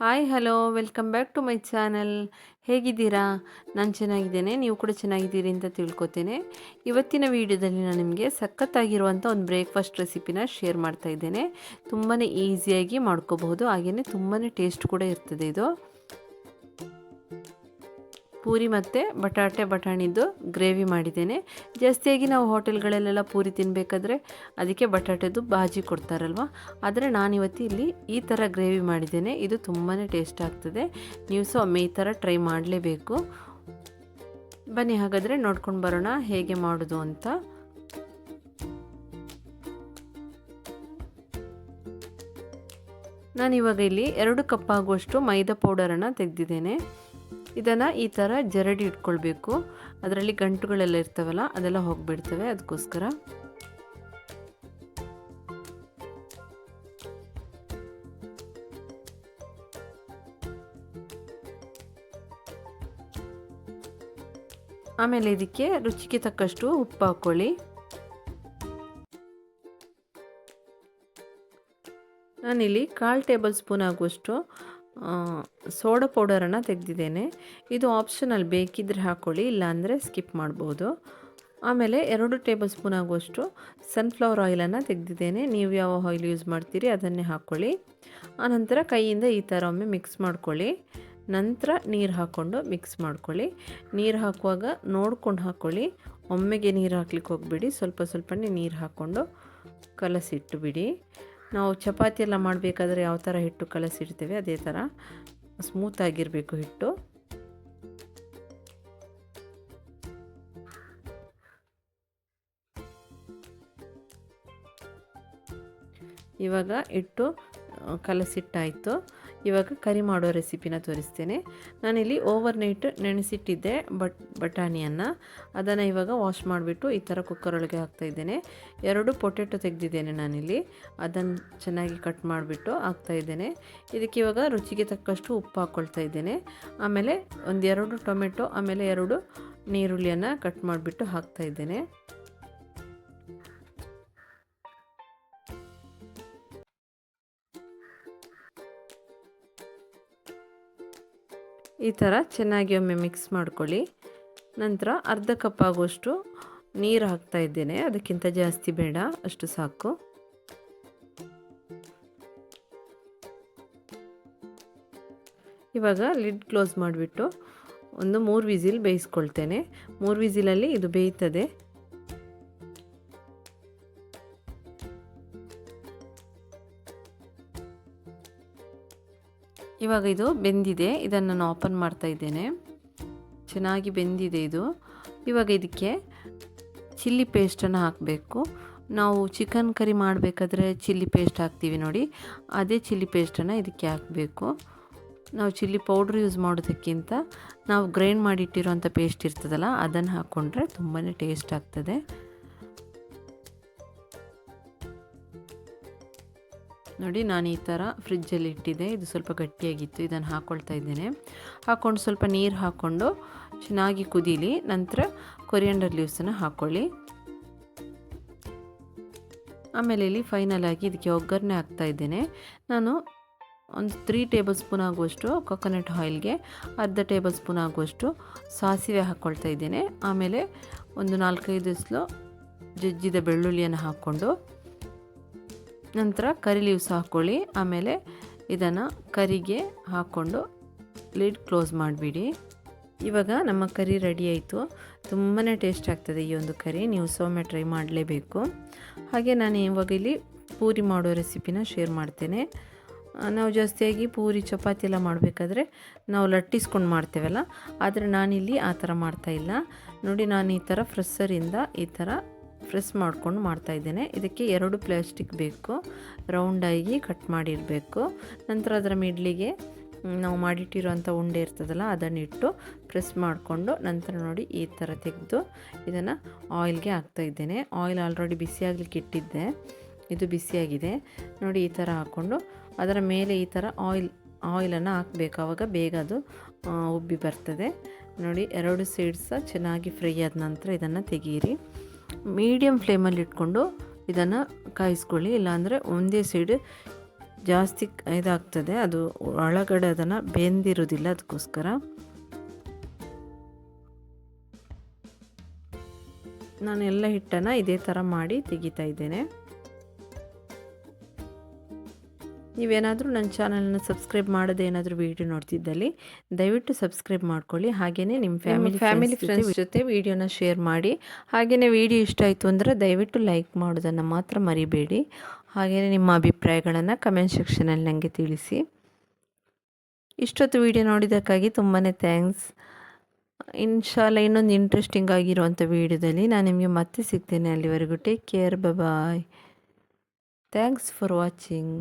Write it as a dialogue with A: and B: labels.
A: Hi, hello, welcome back to my channel. ಹೇಗಿದ್ದೀರಾ? ನಾನು ಚೆನ್ನಾಗಿದ್ದೇನೆ, ನೀವು ಕೂಡ ಚೆನ್ನಾಗಿದ್ದೀರಿ ಅಂತ ತಿಳ್ಕೊತೇನೆ. ಇವತ್ತಿನ ವಿಡಿಯೋದಲ್ಲಿ ನಾನು ನಿಮಗೆ ಸಖತ್ತಾಗಿರುವಂಥ ಒಂದು ಬ್ರೇಕ್ಫಾಸ್ಟ್ ರೆಸಿಪಿನ ಶೇರ್ ಮಾಡ್ತಾ ಇದ್ದೇನೆ. ತುಂಬಾ ಈಸಿಯಾಗಿ ಮಾಡ್ಕೋಬಹುದು ಹಾಗೆಯೇ ತುಂಬಾ ಟೇಸ್ಟ್ ಕೂಡ ಇರ್ತದೆ ಇದು. ಪೂರಿ ಮತ್ತು ಬಟಾಟೆ ಬಟಾಣಿದ್ದು ಗ್ರೇವಿ ಮಾಡಿದ್ದೇನೆ. ಜಾಸ್ತಿಯಾಗಿ ನಾವು ಹೋಟೆಲ್ಗಳಲ್ಲೆಲ್ಲ ಪೂರಿ ತಿನ್ನಬೇಕಾದ್ರೆ ಅದಕ್ಕೆ ಬಟಾಟೆದು ಬಾಜಿ ಕೊಡ್ತಾರಲ್ವ? ಆದರೆ ನಾನಿವತ್ತು ಇಲ್ಲಿ ಈ ಥರ ಗ್ರೇವಿ ಮಾಡಿದ್ದೇನೆ. ಇದು ತುಂಬಾ ಟೇಸ್ಟ್ ಆಗ್ತದೆ. ನೀವು ಸೊ ಒಮ್ಮೆ ಈ ಥರ ಟ್ರೈ ಮಾಡಲೇಬೇಕು. ಬನ್ನಿ, ಹಾಗಾದರೆ ನೋಡ್ಕೊಂಡು ಬರೋಣ ಹೇಗೆ ಮಾಡೋದು ಅಂತ. ನಾನಿವಾಗ ಇಲ್ಲಿ ಎರಡು ಕಪ್ ಆಗುವಷ್ಟು ಮೈದಾ ಪೌಡರನ್ನು ತೆಗೆದಿದ್ದೇನೆ. ಇದನ್ನು ಈ ಥರ ಜರಡಿ ಇಟ್ಕೊಳ್ಬೇಕು. ಅದರಲ್ಲಿ ಗಂಟುಗಳೆಲ್ಲ ಇರ್ತವಲ್ಲ, ಅದೆಲ್ಲ ಹೋಗಿಬಿಡ್ತವೆ. ಅದಕ್ಕೋಸ್ಕರ ಆಮೇಲೆ ಇದಕ್ಕೆ ರುಚಿಗೆ ತಕ್ಕಷ್ಟು ಉಪ್ಪು ಹಾಕ್ಕೊಳ್ಳಿ. ನಾನಿಲ್ಲಿ ಕಾಲು ಟೇಬಲ್ ಸ್ಪೂನ್ ಆಗುವಷ್ಟು ಸೋಡಾ ಪೌಡರನ್ನು ತೆಗೆದಿದ್ದೇನೆ. ಇದು ಆಪ್ಷನಲ್ ಬೇಕಿದ್ದರೆ ಹಾಕ್ಕೊಳ್ಳಿ ಇಲ್ಲಾಂದರೆ ಸ್ಕಿಪ್ ಮಾಡ್ಬೋದು. ಆಮೇಲೆ ಎರಡು ಟೇಬಲ್ ಸ್ಪೂನ್ ಆಗುವಷ್ಟು ಸನ್ಫ್ಲವರ್ ಆಯಿಲನ್ನು ತೆಗೆದಿದ್ದೇನೆ. ನೀವು ಯಾವ ಆಯಿಲ್ ಯೂಸ್ ಮಾಡ್ತೀರಿ ಅದನ್ನೇ ಹಾಕ್ಕೊಳ್ಳಿ ಆನಂತರ ಕೈಯಿಂದ ಈ ಥರ ಒಮ್ಮೆ ಮಿಕ್ಸ್ ಮಾಡ್ಕೊಳ್ಳಿ. ನಂತರ ನೀರು ಹಾಕ್ಕೊಂಡು ಮಿಕ್ಸ್ ಮಾಡ್ಕೊಳ್ಳಿ. ನೀರು ಹಾಕುವಾಗ ನೋಡ್ಕೊಂಡು ಹಾಕ್ಕೊಳ್ಳಿ ಒಮ್ಮೆಗೆ ನೀರು ಹಾಕ್ಲಿಕ್ಕೆ ಹೋಗ್ಬಿಡಿ. ಸ್ವಲ್ಪ ಸ್ವಲ್ಪನೇ ನೀರು ಹಾಕ್ಕೊಂಡು ಕಲಸಿಟ್ಟು ಬಿಡಿ ನಾವು ಚಪಾತಿ ಎಲ್ಲ ಮಾಡಬೇಕಾದ್ರೆ ಯಾವ ಥರ ಹಿಟ್ಟು ಕಲಸಿಡ್ತೇವೆ? ಅದೇ ಥರ ಸ್ಮೂತಾಗಿರಬೇಕು ಹಿಟ್ಟು. ಇವಾಗ ಹಿಟ್ಟು ಕಲಸಿಟ್ಟಾಯಿತು. ಇವಾಗ ಕರಿ ಮಾಡೋ ರೆಸಿಪಿನ ತೋರಿಸ್ತೇನೆ. ನಾನಿಲ್ಲಿ ಓವರ್ ನೈಟ್ ನೆನೆಸಿಟ್ಟಿದ್ದೆ ಬಟ್ ಬಟಾಣಿಯನ್ನು. ಅದನ್ನು ಇವಾಗ ವಾಶ್ ಮಾಡಿಬಿಟ್ಟು ಈ ಥರ ಕುಕ್ಕರ್ ಒಳಗೆ ಹಾಕ್ತಾಯಿದ್ದೇನೆ ಎರಡು ಪೊಟೆಟೊ ತೆಗೆದಿದ್ದೇನೆ ನಾನಿಲ್ಲಿ. ಅದನ್ನು ಚೆನ್ನಾಗಿ ಕಟ್ ಮಾಡಿಬಿಟ್ಟು ಹಾಕ್ತಾಯಿದ್ದೇನೆ ಇದಕ್ಕೆ ಇವಾಗ ರುಚಿಗೆ ತಕ್ಕಷ್ಟು ಉಪ್ಪು ಹಾಕ್ಕೊಳ್ತಾ ಇದ್ದೇನೆ. ಆಮೇಲೆ ಒಂದೆರಡು ಟೊಮೆಟೊ, ಆಮೇಲೆ ಎರಡು ನೀರುಳ್ಳಿಯನ್ನು ಕಟ್ ಮಾಡಿಬಿಟ್ಟು ಹಾಕ್ತಾಯಿದ್ದೇನೆ ಈ ಥರ ಚೆನ್ನಾಗಿ ಒಮ್ಮೆ ಮಿಕ್ಸ್ ಮಾಡ್ಕೊಳ್ಳಿ. ನಂತರ ಅರ್ಧ ಕಪ್ ಆಗುವಷ್ಟು ನೀರು ಹಾಕ್ತಾ ಇದ್ದೇನೆ. ಅದಕ್ಕಿಂತ ಜಾಸ್ತಿ ಬೇಡ, ಅಷ್ಟು ಸಾಕು. ಇವಾಗ ಲಿಡ್ ಕ್ಲೋಸ್ ಮಾಡಿಬಿಟ್ಟು ಒಂದು ಮೂರು ವಿಸಿಲ್ ಬೇಯಿಸ್ಕೊಳ್ತೇನೆ. ಮೂರು ವಿಸಿಲಲ್ಲಿ ಇದು ಬೇಯ್ತದೆ. ಇವಾಗ ಇದು ಬೆಂದಿದೆ. ಇದನ್ನು ನಾನು ಓಪನ್ ಮಾಡ್ತಾ ಇದ್ದೇನೆ. ಚೆನ್ನಾಗಿ ಬೆಂದಿದೆ ಇದು. ಇವಾಗ ಇದಕ್ಕೆ ಚಿಲ್ಲಿ ಪೇಸ್ಟನ್ನು ಹಾಕಬೇಕು. ನಾವು ಚಿಕನ್ ಕರಿ ಮಾಡಬೇಕಾದ್ರೆ ಚಿಲ್ಲಿ ಪೇಸ್ಟ್ ಹಾಕ್ತೀವಿ ನೋಡಿ. ಅದೇ ಚಿಲ್ಲಿ ಪೇಸ್ಟನ್ನು ಇದಕ್ಕೆ ಹಾಕಬೇಕು. ನಾವು ಚಿಲ್ಲಿ ಪೌಡ್ರ್ ಯೂಸ್ ಮಾಡೋದಕ್ಕಿಂತ ನಾವು ಗ್ರೈಂಡ್ ಮಾಡಿಟ್ಟಿರೋಂಥ ಪೇಸ್ಟ್ ಇರ್ತದಲ್ಲ, ಅದನ್ನು ಹಾಕ್ಕೊಂಡ್ರೆ ತುಂಬಾ ಟೇಸ್ಟ್ ಆಗ್ತದೆ. ನೋಡಿ, ನಾನು ಈ ಥರ ಫ್ರಿಜ್ಜಲ್ಲಿ ಇಟ್ಟಿದ್ದೆ. ಇದು ಸ್ವಲ್ಪ ಗಟ್ಟಿಯಾಗಿತ್ತು. ಇದನ್ನು ಹಾಕ್ಕೊಳ್ತಾ ಇದ್ದೇನೆ. ಹಾಕ್ಕೊಂಡು ಸ್ವಲ್ಪ ನೀರು ಹಾಕ್ಕೊಂಡು ಚೆನ್ನಾಗಿ ಕುದೀಲಿ. ನಂತರ ಕೊರಿಯಂಡರ್ ಲೀವ್ಸನ್ನು ಹಾಕ್ಕೊಳ್ಳಿ ಆಮೇಲೆ ಇಲ್ಲಿ ಫೈನಲ್ ಆಗಿ ಇದಕ್ಕೆ ಒಗ್ಗರಣೆ ಹಾಕ್ತಾ ಇದ್ದೇನೆ. ನಾನು ಒಂದು ತ್ರೀ ಟೇಬಲ್ ಸ್ಪೂನ್ ಆಗುವಷ್ಟು ಕೊಕೊನಟ್ ಆಯಿಲ್ಗೆ ಅರ್ಧ ಟೇಬಲ್ ಸ್ಪೂನ್ ಆಗುವಷ್ಟು ಸಾಸಿವೆ ಹಾಕ್ಕೊಳ್ತಾ ಇದ್ದೇನೆ. ಆಮೇಲೆ ಒಂದು ನಾಲ್ಕೈದು ಸ್ಲೋ ಜಜ್ಜಿದ ಬೆಳ್ಳುಳ್ಳಿಯನ್ನು ಹಾಕ್ಕೊಂಡು ನಂತರ ಕರಿ ಲೀವ್ಸ್ ಹಾಕ್ಕೊಳ್ಳಿ ಆಮೇಲೆ ಇದನ್ನು ಕರಿಗೆ ಹಾಕ್ಕೊಂಡು ಲಿಡ್ ಕ್ಲೋಸ್ ಮಾಡಿಬಿಡಿ. ಇವಾಗ ನಮ್ಮ ಕರಿ ರೆಡಿ ಆಯಿತು. ತುಂಬಾ ಟೇಸ್ಟ್ ಆಗ್ತದೆ ಈ ಒಂದು ಕರಿ. ನೀವು ಸೊಮ್ಮೆ ಟ್ರೈ ಮಾಡಲೇಬೇಕು. ಹಾಗೆ ನಾನು ಇವಾಗ ಇಲ್ಲಿ ಪೂರಿ ಮಾಡೋ ರೆಸಿಪಿನ ಶೇರ್ ಮಾಡ್ತೇನೆ. ನಾವು ಜಾಸ್ತಿಯಾಗಿ ಪೂರಿ, ಚಪಾತಿ ಎಲ್ಲ ಮಾಡಬೇಕಾದ್ರೆ ನಾವು ಲಟ್ಟಿಸ್ಕೊಂಡು ಮಾಡ್ತೇವಲ್ಲ, ಆದರೆ ನಾನಿಲ್ಲಿ ಆ ಥರ ಮಾಡ್ತಾಯಿಲ್ಲ ನೋಡಿ, ನಾನು ಈ ಥರ ಫ್ರೆಸ್ಸರಿಂದ ಈ ಥರ ಪ್ರೆಸ್ ಮಾಡ್ಕೊಂಡು ಮಾಡ್ತಾಯಿದ್ದೇನೆ ಇದಕ್ಕೆ ಎರಡು ಪ್ಲಾಸ್ಟಿಕ್ ಬೇಕು. ರೌಂಡಾಗಿ ಕಟ್ ಮಾಡಿರಬೇಕು. ನಂತರ ಅದರ ಮಿಡ್ಲಿಗೆ ನಾವು ಮಾಡಿಟ್ಟಿರುವಂಥ ಉಂಡೆ ಇರ್ತದಲ್ಲ ಅದನ್ನಿಟ್ಟು ಪ್ರೆಸ್ ಮಾಡಿಕೊಂಡು ನಂತರ ನೋಡಿ ಈ ಥರ ತೆಗೆದು ಇದನ್ನು ಆಯಿಲ್ಗೆ ಹಾಕ್ತಾಯಿದ್ದೇನೆ ಆಯಿಲ್ ಆಲ್ರೆಡಿ ಬಿಸಿಯಾಗಲಿಕ್ಕೆ ಇಟ್ಟಿದ್ದೆ. ಇದು ಬಿಸಿಯಾಗಿದೆ ನೋಡಿ ಈ ಥರ ಹಾಕ್ಕೊಂಡು ಅದರ ಮೇಲೆ ಈ ಥರ ಆಯಿಲ್, ಆಯಿಲನ್ನು ಹಾಕಬೇಕು. ಆವಾಗ ಬೇಗ ಅದು ಉಬ್ಬಿ ಬರ್ತದೆ. ನೋಡಿ ಎರಡು ಸೈಡ್ಸ ಚೆನ್ನಾಗಿ ಫ್ರೈ ಆದ ನಂತರ ಇದನ್ನು ತೆಗೀರಿ. ಮೀಡಿಯಮ್ ಫ್ಲೇಮಲ್ಲಿ ಇಟ್ಕೊಂಡು ಇದನ್ನು ಕಾಯಿಸ್ಕೊಳ್ಳಿ. ಇಲ್ಲಾಂದರೆ ಒಂದೇ ಸೈಡ್ ಜಾಸ್ತಿ ಇದಾಗ್ತದೆ. ಅದು ಒಳಗಡೆ ಅದನ್ನು ಬೆಂದಿರೋದಿಲ್ಲ ಅದಕ್ಕೋಸ್ಕರ. ನಾನು ಎಲ್ಲ ಹಿಟ್ಟನ್ನು ಇದೇ ಥರ ಮಾಡಿ ತೆಗಿತಾ ಇದ್ದೇನೆ. ನೀವೇನಾದರೂ ನನ್ನ ಚಾನಲ್ನ ಸಬ್ಸ್ಕ್ರೈಬ್ ಮಾಡೋದು ಏನಾದರೂ ವೀಡಿಯೋ ನೋಡ್ತಿದ್ದಲ್ಲಿ ದಯವಿಟ್ಟು ಸಬ್ಸ್ಕ್ರೈಬ್ ಮಾಡ್ಕೊಳ್ಳಿ. ಹಾಗೆಯೇ ನಿಮ್ಮ ಫ್ಯಾಮಿಲಿ ಫ್ಯಾಮಿಲಿ ಫ್ರೆಂಡ್ಸ್ ಜೊತೆ ವೀಡಿಯೋನ ಶೇರ್ ಮಾಡಿ. ಹಾಗೆಯೇ ವೀಡಿಯೋ ಇಷ್ಟ ಆಯಿತು ಅಂದರೆ ದಯವಿಟ್ಟು ಲೈಕ್ ಮಾಡೋದನ್ನು ಮಾತ್ರ ಮರಿಬೇಡಿ. ಹಾಗೆಯೇ ನಿಮ್ಮ ಅಭಿಪ್ರಾಯಗಳನ್ನು ಕಮೆಂಟ್ ಸೆಕ್ಷನಲ್ಲಿ ನನಗೆ ತಿಳಿಸಿ. ಇಷ್ಟೊತ್ತು ವಿಡಿಯೋ ನೋಡಿದ್ದಕ್ಕಾಗಿ ತುಂಬಾ ಥ್ಯಾಂಕ್ಸ್ ಇನ್ಶಾಲ ಇನ್ನೊಂದು ಇಂಟ್ರೆಸ್ಟಿಂಗ್ ಆಗಿರುವಂಥ ವೀಡಿಯೋದಲ್ಲಿ ನಾನು ನಿಮಗೆ ಮತ್ತೆ ಸಿಗ್ತೇನೆ. ಅಲ್ಲಿವರೆಗೂ take care bye thanks for watching